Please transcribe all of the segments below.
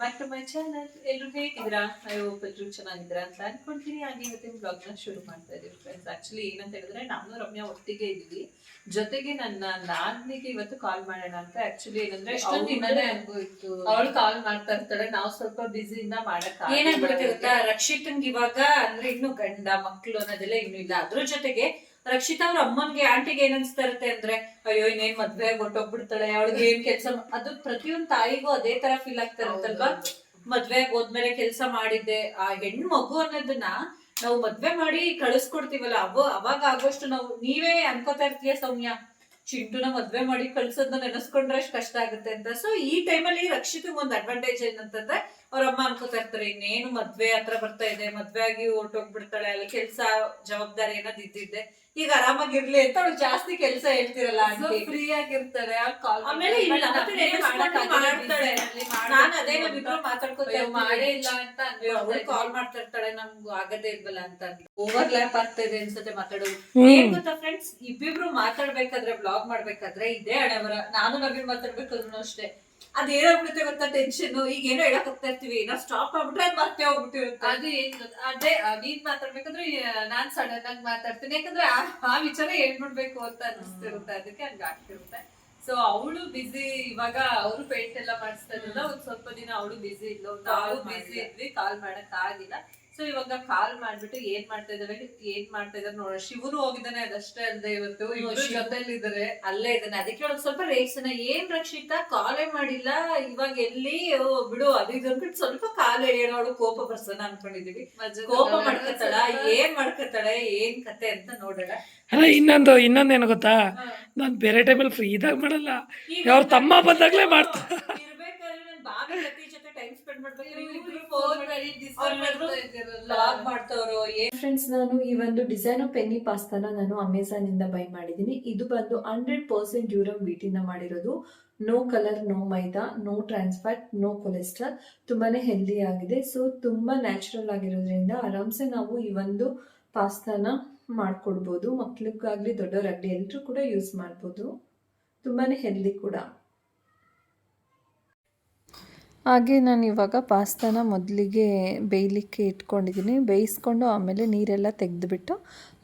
Back to my channel ಎಲ್ಲರೂ ಹೇಗಿದ್ದೀರಾ? I hope ಎಲ್ಲರೂ ಚೆನ್ನಾಗಿದ್ದೀರಾ ಅಂತ ಅನ್ಕೊಂತೀನಿ. ಹಾಗೆ ಇವತ್ತಿನ ಬ್ಲಾಗ್ನ ಶುರು ಮಾಡ್ತಾ ಇದೀವಿ ಫ್ರೆಂಡ್ಸ್ ಆಕ್ಚುಲಿ ಏನಂತ ಹೇಳಿದ್ರೆ ನಾನು ರಮ್ಯಾ ಒಟ್ಟಿಗೆ ಇದ್ದೀವಿ. ಜೊತೆಗೆ ನನ್ನ ನಾದ್ನಿಗೆ ಇವತ್ತು ಕಾಲ್ ಮಾಡೋಣ ಅಂತ ಆಕ್ಚುಲಿ ಏನಂದ್ರೆ ದಿನನೇ. ಅವಳು ಕಾಲ್ ಮಾಡ್ತಾ ಇರ್ತಾಳೆ ನಾವು ಸ್ವಲ್ಪ ಬಿಸಿಯಿಂದ ಮಾಡಕ್ ಏನಾಗ್ಬಿಡುತ್ತೆ ಗೊತ್ತಾ? ರಕ್ಷಿತಂಗ್ ಇವಾಗ ಅಂದ್ರೆ ಇನ್ನು ಗಂಡ ಮಕ್ಕಳು ಅನ್ನೋದೆಲ್ಲ ಇನ್ನು ಇಲ್ಲ. ಅದ್ರ ಜೊತೆಗೆ ರಕ್ಷಿತಾ ಅವ್ರ ಅಮ್ಮನ್ಗೆ ಆಂಟಿಗೆ ಏನ್ ಅನ್ಸ್ತಾ ಇರುತ್ತೆ ಅಂದ್ರೆ, ಅಯ್ಯೋ, ಇನ್ನೇನ್ ಮದ್ವೆ ಹೊಟ್ಟೋಗ್ಬಿಡ್ತಾಳೆ ಅವಳಿಗೆ ಏನ್ ಕೆಲ್ಸ ಅದು ಪ್ರತಿಯೊಂದ್ ತಾಯಿಗೂ ಅದೇ ತರ ಫೀಲ್ ಆಗ್ತಾ ಇರುತ್ತಲ್ವಾ? ಮದ್ವೆ ಹೋದ್ಮೇಲೆ ಕೆಲ್ಸ ಮಾಡಿದ್ದೆ, ಆ ಹೆಣ್ಣು ಮಗು ಅನ್ನೋದನ್ನ ನಾವು ಮದ್ವೆ ಮಾಡಿ ಕಳಿಸ್ಕೊಡ್ತೀವಲ್ಲ, ಅವ, ಅವಾಗ ಆಗೋಷ್ಟು ನಾವು, ನೀವೇ ಅನ್ಕೋತಾ ಇರ್ತೀಯ ಸೌಮ್ಯ? ಚಿಂಟುನ ಮದ್ವೆ ಮಾಡಿ ಕಳ್ಸೋದನ್ನ ನೆನೆಸ್ಕೊಂಡ್ರೆ ಅಷ್ಟು ಕಷ್ಟ ಆಗುತ್ತೆ ಅಂತ. ಸೊ ಈ ಟೈಮಲ್ಲಿ ರಕ್ಷಿತ ಒಂದ್ ಅಡ್ವಾಂಟೇಜ್ ಏನಂತಂದ್ರೆ ಅವ್ರ ಅಮ್ಮ ಅನ್ಕೋತಾ ಇರ್ತಾರೆ ಇನ್ನೇನು ಮದ್ವೆ ಹತ್ರ ಬರ್ತಾ ಇದೆ ಮದ್ವೆ ಆಗಿ ಹೊರ್ಟೋಗ್ಬಿಡ್ತಾಳೆ ಅಲ್ಲಿ ಕೆಲ್ಸ ಜವಾಬ್ದಾರಿ ಏನಾದ್ ಇದ್ದಿದ್ದೆ ಈಗ ಆರಾಮಾಗಿರ್ಲಿ ಅಂತ ಅವ್ಳು ಜಾಸ್ತಿ ಕೆಲ್ಸ ಹೇಳ್ತಿರಲ್ಲ ಫ್ರೀ ಆಗಿರ್ತಾರೆ ಕಾಲ್ ಆಮೇಲೆ ಇಲ್ಲ ಮಾಡ್ತಾಳೆ. ನಾನು ಅದೇ ನಾವಿಬ್ರು ಮಾತಾಡ್ಕೋತೇವೆ ಮಾಡೇ ಇಲ್ಲ ಅಂತ ಅವಳು ಕಾಲ್ ಮಾಡ್ತಾ ಇರ್ತಾಳೆ ನಮ್ಗೂ ಆಗದೇ ಇಲ್ವಲ್ಲ ಅಂತ ಓವರ್ ಲ್ಯಾಪ್ ಆಗ್ತಾ ಇದೆ ಅನ್ಸುತ್ತೆ ಮಾತಾಡೋದು ಏನ್ ಗೊತ್ತಾ ಫ್ರೆಂಡ್ಸ್ ಇಬ್ಬಿಬ್ರು ಮಾತಾಡ್ಬೇಕಾದ್ರೆ ಬ್ಲಾಗ್ ಮಾಡ್ಬೇಕಾದ್ರೆ ಇದೇ ಹಣೆಬರ. ನಾನು ನವೀನ್ ಮಾತಾಡ್ಬೇಕಾದ್ರು ಅಷ್ಟೇ. ಅದೇನಾಗ್ಬಿಡುತ್ತೆ ಗೊತ್ತಾ? ಟೆನ್ಷನ್ ಈಗ ಏನೋ ಹೇಳಕ್ ಹೋಗ್ತಾ ಇರ್ತೀವಿ. ನಾವು ಸ್ಟಾಪ್ ಆಗ್ಬಿಟ್ರೆ ಅದ್ ಮತ್ತೆ ಹೋಗ್ಬಿಟ್ಟಿರುತ್ತೆ ಅದು ಏನ್ ಗೊತ್ತಾ? ಅದೇ ನೀನ್ ಮಾತಾಡ್ಬೇಕಂದ್ರೆ ನಾನ್ ಸಡನ್ ಆಗಿ ಮಾತಾಡ್ತೀನಿ. ಯಾಕಂದ್ರೆ ಆ ವಿಚಾರ ಹೇಳ್ಬಿಡ್ಬೇಕು ಅಂತ ಅನಿಸ್ತಿರುತ್ತೆ. ಅದಕ್ಕೆ ಹಂಗ ಆಗ್ತಿರುತ್ತೆ. ಸೊ ಅವಳು ಬಿಸಿ ಇವಾಗ ಅವರು ಪೇಂಟ್ ಎಲ್ಲ ಮಾಡಿಸ್ತಾ ಇದ್ರಲ್ಲ ಒಂದ್ ಸ್ವಲ್ಪ ದಿನ ಅವಳು ಬಿಸಿ ಇದ್ಲು. ನಾವು ಬಿಸಿ. ಇದ್ವಿ. ಕಾಲ್ ಮಾಡಕ್ ಆಗಿಲ್ಲ. ಸೊ ಇವಾಗ ಕಾಲ್ ಮಾಡ್ಬಿಟ್ಟು ಏನ್ ಮಾಡ್ತಾ ಇದಾರೆ ಏನ್ ಮಾಡ್ತಾ ಇದಾರೆ ನೋಡ ಶಿವನು ಹೋಗಿದ್ದಾನೆ ಅದಷ್ಟೇ ಅಲ್ಲದೆ ಇವತ್ತು. ಇವ್ರು. ಜೊತೆಲಿ ಇದಾರೆ ಅಲ್ಲೇ ಇದ್ದಾನೆ. ಅದಕ್ಕೆ ಅವಳು ಸ್ವಲ್ಪ ರೇಸನ ಏನ್ ರಕ್ಷಿತಾ? ಕಾಲೇ ಮಾಡಿಲ್ಲ. ಇವಾಗ ಎಲ್ಲಿ? ಓ ಬಿಡು ಅದು ಇದು ಅಂದ್ಬಿಟ್ಟು ಸ್ವಲ್ಪ ಕಾಲ್ ಎಳೆಯೋಣ. ಅವಳು ಕೋಪ ಬರ್ಸೋಣ ಅನ್ಕೊಂಡಿದೀವಿ. ಕೋಪ ಮಾಡ್ಕೊತಾಳ ಏನ್ ಮಾಡ್ಕೊತಾಳೆ ಏನ್ ಕತೆ ಅಂತ ನೋಡೋಣ. ಅಲ್ಲ ಇನ್ನೊಂದು ಇನ್ನೊಂದೇನು ಗೊತ್ತಾ? ನಾನು ಬೇರೆ ಟೈಮಲ್ಲಿ ಫ್ರೀ ಇದಾಗ ಮಾಡಲ್ಲ. ಅವ್ರ ತಮ್ಮ ಬಂದಾಗಲೇ ಇರ್ಬೇಕಾದ್ರೆ ನನ್ ಜೊತೆ ಟೈಮ್ ಸ್ಪೆಂಡ್ ಫ್ರೆಂಡ್ಸ್ ನಾನು ಈ ಒಂದು ಡಿಸೈನ್ ಪೆನ್ನಿ ಪಾಸ್ತಾನ ನಾನು ಅಮೆಝಾನ್ ಇಂದ ಬೈ ಮಾಡಿದ್ದೀನಿ. ಇದು ಬಂದು ಹಂಡ್ರೆಡ್ ಪರ್ಸೆಂಟ್ ಡ್ಯೂರಮ್ ವೀಟಿನ ಮಾಡಿರೋದು. No colour no maida no trans fat no cholesterol ತುಂಬಾನೇ ಹೆಲ್ದಿ ಆಗಿದೆ. ಸೊ ತುಂಬಾ ನ್ಯಾಚುರಲ್ ಆಗಿರೋದ್ರಿಂದ ಆರಾಮ್ಸೆ ನಾವು ಈ ಒಂದು ಪಾಸ್ತಾನ ಮಾಡ್ಕೊಡ್ಬೋದು. ಮಕ್ಳಿಗಾಗ್ಲಿ ದೊಡ್ಡವರಾಗ್ಲಿ ಎಲ್ಲರೂ ಕೂಡ ಯೂಸ್ ಮಾಡ್ಬೋದು. ತುಂಬಾನೇ ಹೆಲ್ದಿ ಕೂಡ. ಹಾಗೆ ನಾನು ಇವಾಗ ಪಾಸ್ತಾನ ಮೊದಲಿಗೆ ಬೇಯಲಿಕ್ಕೆ ಇಟ್ಕೊಂಡಿದ್ದೀನಿ. ಬೇಯಿಸ್ಕೊಂಡು ಆಮೇಲೆ ನೀರೆಲ್ಲ ತೆಗೆದುಬಿಟ್ಟು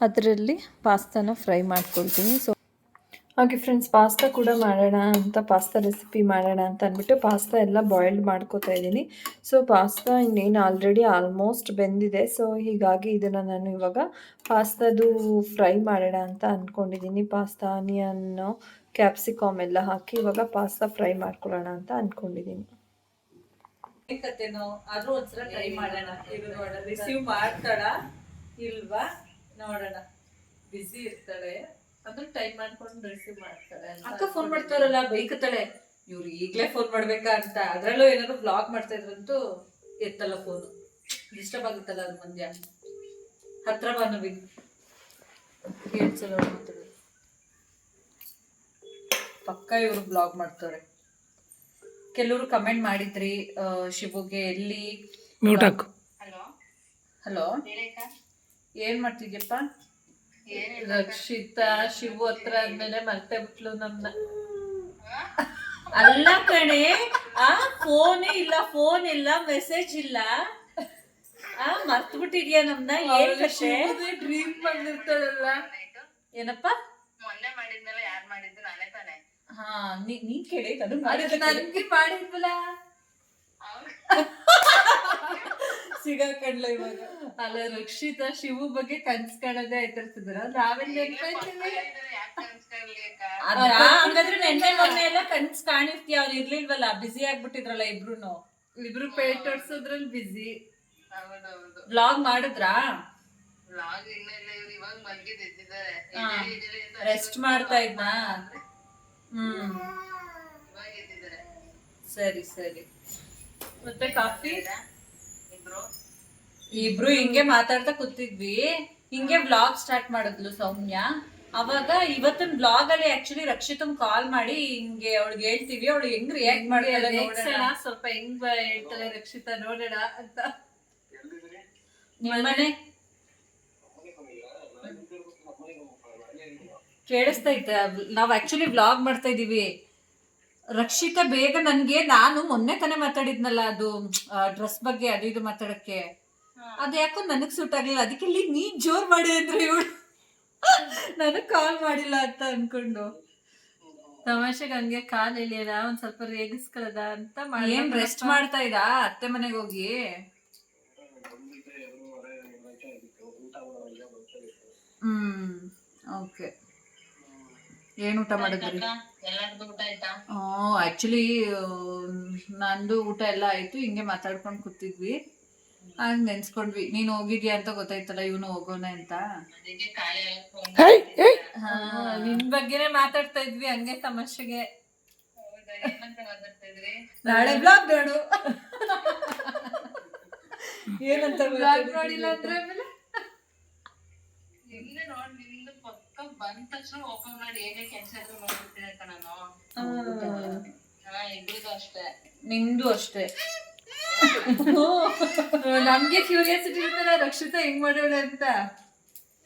ಅದರಲ್ಲಿ ಪಾಸ್ತಾನ ಫ್ರೈ ಮಾಡ್ಕೊಳ್ತೀನಿ. ಸೊ ಹಾಗೆ ಫ್ರೆಂಡ್ಸ್ ಪಾಸ್ತಾ ಕೂಡ ಮಾಡೋಣ ಅಂತ, ಪಾಸ್ತಾ ರೆಸಿಪಿ ಮಾಡೋಣ ಅಂತ ಅಂದ್ಬಿಟ್ಟು ಪಾಸ್ತಾ ಎಲ್ಲ ಬಾಯ್ಲ್ಡ್ ಮಾಡ್ಕೋತಾ ಇದ್ದೀನಿ. ಸೊ ಪಾಸ್ತಾ ಇನ್ನೇನು ಆಲ್ರೆಡಿ ಆಲ್ಮೋಸ್ಟ್ ಬೆಂದಿದೆ. ಸೊ ಹೀಗಾಗಿ ಇದನ್ನು ನಾನು ಇವಾಗ ಪಾಸ್ತಾದು ಫ್ರೈ ಮಾಡೋಣ ಅಂತ ಅಂದ್ಕೊಂಡಿದ್ದೀನಿ ಪಾಸ್ತಾ ಆನಿಯನ್ನು ಕ್ಯಾಪ್ಸಿಕಾಮ್ ಎಲ್ಲ ಹಾಕಿ ಇವಾಗ ಪಾಸ್ತಾ ಫ್ರೈ ಮಾಡ್ಕೊಳ್ಳೋಣ ಅಂತ ಅಂದ್ಕೊಂಡಿದ್ದೀನಿ ಕತೆನೋ ಆದ್ರೂ ಒಂದ್ಸಲ ಟ್ರೈ ಮಾಡೋಣ. ಇದು ನೋಡೋಣ. ರಿಸೀವ್ ಮಾಡ್ತಾಳ? ಇಲ್ವಾ? ನೋಡೋಣ. ಬಿಸಿ ಇರ್ತಾಳೆ. ಅದು ಟೈಮ್ ಮಾಡ್ಕೊಂಡು ರಿಸೀವ್ ಮಾಡ್ತಾಳೆ ಅಕ್ಕ ಫೋನ್ ಮಾಡ್ತಾರಲ್ಲ ಬೈಕತ್ತಾಳೆ. ಇವ್ರು ಈಗ್ಲೇ ಫೋನ್ ಮಾಡ್ಬೇಕಾ ಅಂತ. ಅದ್ರಲ್ಲೂ ಏನಾದ್ರು ಬ್ಲಾಗ್ ಮಾಡ್ತಾ ಇದ್ರಂತೂ ಎತ್ತಲ್ಲ ಫೋನು ಡಿಸ್ಟರ್ಬ್ ಆಗುತ್ತಲ್ಲ ಅದು ಮಂದ್ಯ. ಹತ್ರ ಬಾನು ಬಿ ಕೇಳ್ಸಲ್ಲ ಅವ್ಳು ಮಾತಾಡೋದು ಪಕ್ಕ ಇವ್ರು ಬ್ಲಾಗ್ ಮಾಡ್ತಾರೆ. ಕೆಲವರು ಕಮೆಂಟ್ ಮಾಡಿದ್ರಿ ಶಿವಗೆ ಶಿವುಗೆ ಎಲ್ಲಿ? ಮ್ಯೂಟ್ ಹಾಕು ಹಲೋ? ಏನ್ ಮಾಡ್ತಿದ್ಯಪ್ಪ? ರಕ್ಷಿತಾ ಶಿವು ಹತ್ರ ಆದ್ಮೇಲೆ ಮರ್ತೇ ಬಿಟ್ಲು ನಮ್ನ. ಅಲ್ಲ ಕಣೆ ಆ ಫೋನ್ ಇಲ್ಲ ಫೋನ್ ಇಲ್ಲ ಮೆಸೇಜ್ ಇಲ್ಲ. ಆ ಮರ್ತ್ ಬಿಟ್ಟಿದ್ಯಾ ನಮ್ನ? ಏನ್ ಕಷೆ ಡ್ರೀಮ್ ಬಂದಿರ್ತದಲ್ಲ ಏನಪ್ಪ? ಮೊನ್ನೆ ಮಾಡಿದ್ಮೇಲೆ ಯಾರು ತಾನೆ ಹಾ ನೀ- ನೀನ್ ಕೇಳಿ ಅದು ಅದು ಮಾಡಿದ ನನ್ಗೆ ಮಾಡಿದ್ವಲ್ಲ? ಸಿಗಾಕಂಡ್ಲ ಇವಾಗ. ಅಲ್ಲ ರಕ್ಷಿತಾ ಶಿವು ಬಗ್ಗೆ ಕನ್ಸ್ ಕಾಣೋದೇ ಆಯ್ತಿರ್ತಿದ್ರ ನಾವೆಲ್ಲ ಅದ ಹಂಗಾದ್ರೆ ನೆನ್ನೆ ಮೊನ್ನೆ ಎಲ್ಲ ಕನ್ಸ್ ಕಾಣಿರ್ತೀಯ ಅವ್ರು ಇರ್ಲಿಲ್ವಲ್ಲ? ಬಿಸಿ ಆಗ್ಬಿಟ್ಟಿದ್ರಲ್ಲ ಇಬ್ರು ಇಬ್ರು ಪೇಟ್ ಹೊಡ್ಸೋದ್ರಲ್ಲಿ ಬಿಸಿ. ಬ್ಲಾಗ್ ವ್ಲಾಗ್ ಮಾಡಿದ್ರಾ? ರೆಸ್ಟ್ ಮಾಡ್ತಾ ಇದ್ನಾ? ಹ್ಮ್. ಸರಿ ಸರಿ. ಮತ್ತೆ ಕಾಫಿ? ಇಬ್ರು. ಹಿಂಗೆ ಮಾತಾಡ್ತಾ ಕೂತಿದ್ವಿ. ಹಿಂಗೆ ಬ್ಲಾಗ್ ಸ್ಟಾರ್ಟ್ ಮಾಡಿದ್ಲು ಸೌಮ್ಯ. ಅವಾಗ ಇವತ್ತಿನ ಬ್ಲಾಗ್ ಅಲ್ಲಿ ಆಕ್ಚುಲಿ ರಕ್ಷಿತಮ್ ಕಾಲ್ ಮಾಡಿ ಹಿಂಗೆ ಅವಳಿಗೆ ಹೇಳ್ತೀವಿ ಅವಳು ಹೆಂಗ್ ರಿಯಾಕ್ಟ್ ಮಾಡಿ ನೋಡೋಣ. ಸ್ವಲ್ಪ ಹೆಂಗ್ ಹೇಳ್ತಾಳೆ ರಕ್ಷಿತಾ ನೋಡೋಣ ಅಂತ. ನಿಮ್ಮನೆ? ಕೇಳಿಸ್ತಾ ಇತ್ತ ನಾವು ಆಕ್ಚುಲಿ ಬ್ಲಾಗ್ ಮಾಡ್ತಾ ಇದೀವಿ. ರಕ್ಷಿತಾ ಬೇಗ ನನಗೆ ನಾನು ಮೊನ್ನೆ ತಾನೇ ಮಾತಾಡಿದ್ನಲ್ಲ ಅದು ಡ್ರೆಸ್ ಬಗ್ಗೆ ಅದು ಇದು ಮಾತಾಡಕ್ಕೆ. ಅದು ಯಾಕೋ ನನಗೆ ಸೂಟ್ ಆಗ್ಲಿಲ್ಲ. ಅದಕ್ಕೆ ಇಲ್ಲಿ ನೀ ಜೋರ್ ಮಾಡಿ ಅಂದ್ರೆ ಇವಳು. ನನಗೆ ಕಾಲ್ ಮಾಡಿಲ್ಲ ಅಂತ ಅನ್ಕೊಂಡು. ತಮಾಷೆಗೆ ಹಂಗೆ ಕಾಲ್ ಎಳಿಯಲ್ಲ ಒಂದ್ ಸ್ವಲ್ಪ ರೇಗಿಸ್ಕೊಳದ ಅಂತ ಏನ್ ರೆಸ್ಟ್ ಮಾಡ್ತಾ ಇದ್ದ? ಅತ್ತೆ ಮನೆಗೆ ಹೋಗಿ? ಹ್ಮ್ ಓಕೆ ಏನ್ ಊಟ ಮಾಡಿದ್ರಿ? ಎಲ್ಲಾರ್ದು ಊಟ ಆಯ್ತಾ? ಆಕ್ಚುಲಿ ನಂದು ಊಟ ಎಲ್ಲ ಆಯ್ತು. ಹಿಂಗೆ ಮಾತಾಡ್ಕೊಂಡು ಕೂತಿದ್ವಿ. ಹಂಗ್ ನೆನ್ಸ್ಕೊಂಡ್ವಿ. ನೀನ್ ಹೋಗಿದ್ಯಾ ಅಂತ ಗೊತ್ತಾಯ್ತಲ್ಲ ಇವನು ಹೋಗೋಣ ಅಂತ. ನಿನ್ ಬಗ್ಗೆನೇ ಮಾತಾಡ್ತಾ ಇದ್ವಿ ಹಂಗೆ ತಮಾಷೆಗೆ. ಏನಂತ ಮಾತಾಡ್ತಾ ಇದ್ರಿ? ನಾಳೆ ಬ್ಲಾಗ್ ನೋಡು. ಏನಂತ ಬ್ಲಾಗ್ ನೋಡಿಲ್ಲ ಅಂದ್ರೆ ಆಮೇಲೆ ಇಲ್ಲ ನೋಡ್ ನಿಮ್ದು ಪಕ್ಕ ತಕ್ಷಣ ಓಪನ್ ಮಾಡಿ ಏನೇ ಕೆಲಸ ಇದ್ರು ಮಾಡ್ಬಿಡ್ತೀನಿ ಅಂತ ನಾನು. ಹಾ. ಇಬ್ರಿಗೂ ಅಷ್ಟೇ. ನಿಂದು ಅಷ್ಟೇ. ನಮ್ಗೆ ಕ್ಯೂರಿಯಾಸಿಟಿ ಇರ್ತದ ರಕ್ಷಿತಾ ಹೆಂಗ್ ಮಾಡೋಳೆ ಅಂತ.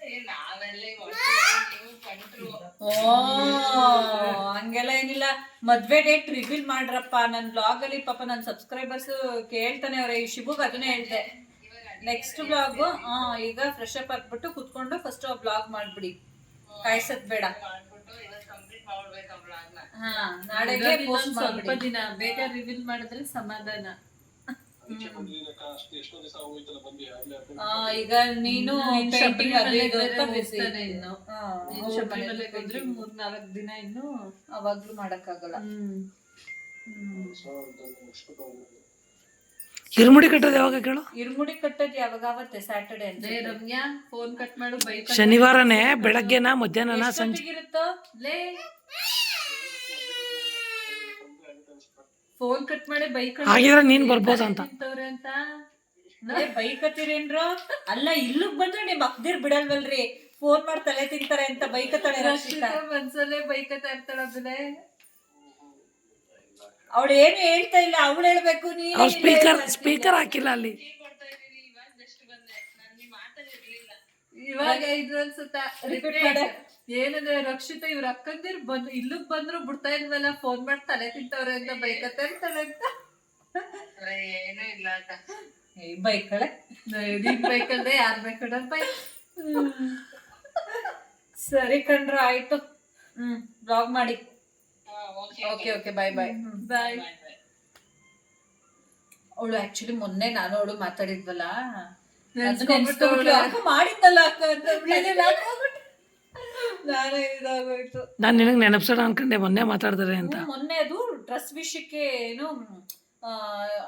ಏ ನಾವೆಲ್ಲ ಓ ಹಂಗೆಲ್ಲ ಏನಿಲ್ಲ. ಮದ್ವೆ ಡೇಟ್ ರಿವೀಲ್ ಮಾಡ್ರಪ್ಪ. ನನ್ ಬ್ಲಾಗ್ ಅಲ್ಲಿ ಪಾಪ ನನ್ ಸಬ್ಸ್ಕ್ರೈಬರ್ಸ್ ಕೇಳ್ತಾನೆ ಅವ್ರೆ. ಈ ಶಿಬುಗ್ ಅದನ್ನೇ ಹೇಳ್ದೆ. ನೆಕ್ಸ್ಟ್ ಬ್ಲಾಗ್ ಈಗ ಫ್ರೆಶ್ ಅಪ್ ಆಗ್ಬಿಟ್ಟು ಕುತ್ಕೊಂಡು ಫಸ್ಟ್ ಬ್ಲಾಗ್ ಮಾಡ್ಬಿಡಿ. ಕಾಯ್ಸದ್ ಬೇಡ. ಹಾ ನಾಳೆಗೆ ಸ್ವಲ್ಪ ಮಾಡ್ಬಿಡಿ. ದಿನ ಬೇಗ ರಿವೀಲ್ ಮಾಡಿದ್ರೆ ಸಮಾಧಾನ. ಆ, ಈಗ ನೀನು ಇನ್ನು painting ಅದು ಇದು ಅಂತ busy. ಹಾ, ಮೂರ್ ನಾಲ್ಕ್ ದಿನ ಇನ್ನು ಅವಾಗ್ಲೂ ಮಾಡಕ್ಕಾಗಲ್ಲ. ಇರುಮುಡಿ ಕಟ್ಟೋದು ಯಾವಾಗ ಕೇಳು? ಇರ್ಮುಡಿ ಕಟ್ಟೋದು ಯಾವಾಗ ಅವತ್ತೆ ಸ್ಯಾಟರ್ಡೆ ಅಂದ್ರೆ ರಮ್ಯಾ ಫೋನ್ ಕಟ್ ಮಾಡು ಬೈಕ್ ಶನಿವಾರನೇ ಬೆಳಗ್ಗೆನ ಮಧ್ಯಾಹ್ನನ ಸಂಜೆ? ಇರುತ್ತೋ? ಲೇ. ಫೋನ್ ಕಟ್ ಮಾಡಿ ಬೈಕ್ ಹಾಗಿದ್ರೆ ನೀನ್ ಬರ್ಬೋದು ಅಂತ. ಅಂತ ಬೈಕ್ ಹತ್ತಿರೇನ್ರು ಅಲ್ಲ ಇಲ್ಲಿಗೆ ಬಂದ್ರೆ ನಿಮ್ ಅಕ್ದಿರ್ ಬಿಡಲ್ವಲ್ರಿ. ಫೋನ್ ಮಾಡಿ ತಲೆ ತಿಂತಾರೆ ಅಂತ ಬೈಕ್ ತಳೆ ಮನ್ಸಲ್ಲೇ ಬೈಕ್ ತರ್ತಾಳೆ ಇರ್ತಾಳ ಅದನ್ನೇ. ಅವಳು ಏನು ಹೇಳ್ತಾ ಇಲ್ಲ ಅವಳು ಹೇಳ್ಬೇಕು ನೀನು ಅವ್ರು ಸ್ಪೀಕರ್ ಸ್ಪೀಕರ್ ಹಾಕಿಲ್ಲ ಅಲ್ಲಿ. ಇವಾಗ ಇದು ಅನ್ಸುತ್ತ. ಮಾಡು. ಏನಂದ್ರೆ ರಕ್ಷಿತ ಇವ್ರ ಅಕ್ಕಂದಿರ್ ಬಂದ್ ಇಲ್ಲಕ್ಕೆ ಬಂದ್ರು ಬಿಡ್ತಾ ಇದ್ವಲ್ಲ ಫೋನ್ ಮಾಡಿ ತಲೆ ತಿಂತವ್ರೆ ಅಂತ ಬೈಕತ್ತೆ ಇರ್ತಾಳೆ ಅಂತ. ಅರೆ, ಏನೂ ಇಲ್ಲ ಅಕ್ಕ ಬೈಕಳೆ. ಕಳೆ ನೀನ್ ಬೈಕಲ್ದೆ ಯಾರ್ ಬೇಕಾದ್ರೆ ಬೈಕ್ ಸರಿ ಕಣ್ರು ಆಯ್ತು. ಹ್ಮ್. ಬ್ಲಾಗ್ ಮಾಡಿ. Okay okay bye bye bye bye bye ಅವಳು ಆಕ್ಚುಲಿ ಮೊನ್ನೆ ನಾನು ಅವಳು ಮಾತಾಡಿದ್ವಲ್ಲ ಮಾಡಿದ್ದಲ್ಲ ಅಕ್ಕ ಅಂತ. ನಾನೇ ಇದಾಗೋಯ್ತು. ನಾನು ನಿನಗೆ ನೆನಪಿಸೋಣ ಅನ್ಕೊಂಡೆ ಮೊನ್ನೆ ಮಾತಾಡಿದ್ರೆ ಅಂತ. ಮೊನ್ನೆ ಅದು ಡ್ರೆಸ್ ವಿಷಯಕ್ಕೆ ಏನು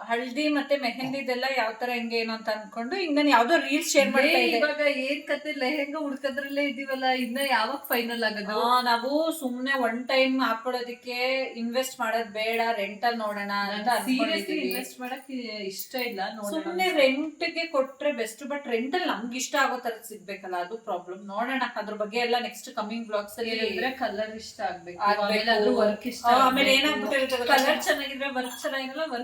ಹಳ್ದಿ ಮತ್ತೆ ಮೆಹಂದಿದೆಲ್ಲ ಯಾವ ತರ ಹೆಂಗೆ ಏನು ಅಂತ ಅನ್ಕೊಂಡು ಹಿಂಗ್ ನಾನು ಯಾವ್ದೋ ರೀಲ್ಸ್ ಶೇರ್ ಮಾಡ್ತಾ ಇದ್ದೆ. ಇವಾಗ ಏನ್ ಕತೆ ಲೆಹೆಂಗ ಹುಡ್ಕದ್ರಲ್ಲೇ ಇದೀವಲ್ಲ ಇನ್ನ ಯಾವಾಗ ಫೈನಲ್ ಆಗೋದು? ನಾವು ಸುಮ್ನೆ ಒನ್ ಟೈಮ್ ಹಾಕೊಳ್ಳೋದಕ್ಕೆ ಇನ್ವೆಸ್ಟ್ ಮಾಡೋದ್ ಬೇಡ ರೆಂಟಲ್ ನೋಡೋಣ ಅಂತ ಸೀರಿಯಸ್ಲಿ ಇನ್ವೆಸ್ಟ್ ಮಾಡಕ್ ಇಷ್ಟ ಇಲ್ಲ ಸುಮ್ನೆ ರೆಂಟ್ಗೆ ಕೊಟ್ರೆ ಬೆಸ್ಟ್ ಬಟ್ ರೆಂಟ್ ಅಲ್ಲಿ ನಮ್ಗೆ ಇಷ್ಟ ಆಗೋ ತರ ಸಿಗ್ಬೇಕಲ್ಲ ಅದು ಪ್ರಾಬ್ಲಮ್ ನೋಡೋಣ ಅದ್ರ ಬಗ್ಗೆ ಎಲ್ಲ ನೆಕ್ಸ್ಟ್ ಕಮಿಂಗ್ ಬ್ಲಾಗ್ಸ್ ಅಲ್ಲಿ ಇದ್ರೆ ಕಲರ್ ಇಷ್ಟ ಆಗ್ಬೇಕು. ಆಮೇಲೆ ಏನಾಗ್ಬಿಟ್ಟು ಆಮೇಲೆ ಏನಾಗ್ಬಿಟ್ಟಿರುತ್ತೆ ಕಲರ್ ಚೆನ್ನಾಗಿದ್ರೆ ವರ್ಕ್ ಚೆನ್ನಾಗಿರಲ್ಲ ವರ್ಕ್